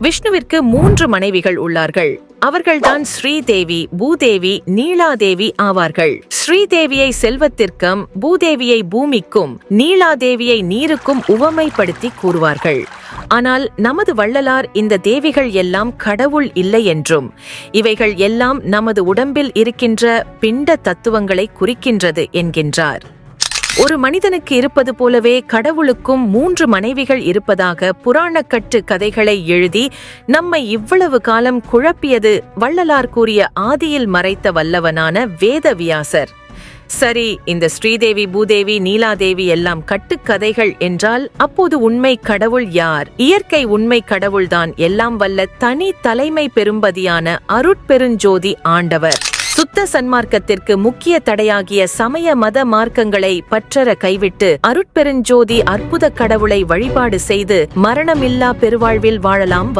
விஷ்ணுவிற்கு மூன்று மனைவிகள் உள்ளார்கள். அவர்கள்தான் ஸ்ரீதேவி பூதேவி நீலாதேவி ஆவார்கள். ஸ்ரீதேவியை செல்வத்திற்கும் பூதேவியை பூமிக்கும் நீலாதேவியை நீருக்கும் உவமைப்படுத்தி கூறுவார்கள். ஆனால் நமது வள்ளலார் இந்த தேவிகள் எல்லாம் கடவுள் இல்லை என்றும் இவைகள் எல்லாம் நமது உடம்பில் இருக்கின்ற பிண்ட தத்துவங்களை குறிக்கின்றது என்கின்றார். ஒரு மனிதனுக்கு இருப்பது போலவே கடவுளுக்கும் மூன்று மனைவிகள் இருப்பதாக புராணக்கட்டு கதைகளை எழுதி நம்மை இவ்வளவு காலம் குழப்பியது வள்ளலார் கூறிய ஆதியில் மறைத்த வல்லவனான வேதவியாசர். சரி இந்த ஸ்ரீதேவி பூதேவி நீலாதேவி எல்லாம் கட்டுக்கதைகள் என்றால் அப்போது உண்மை கடவுள் யார்? இயற்கை உண்மை கடவுள்தான். எல்லாம் வல்ல தனி தலைமை பெரும்பதியான அருட்பெருஞ்சோதி ஆண்டவர். சுத்த சன்மார்க்கத்திற்கு முக்கிய தடையாகிய சமய மத மார்க்கங்களை பற்றற கைவிட்டு அருட்பெருஞ்சோதி அற்புத கடவுளை வழிபாடு செய்து மரணமில்லா பெருவாழ்வில் வாழலாம்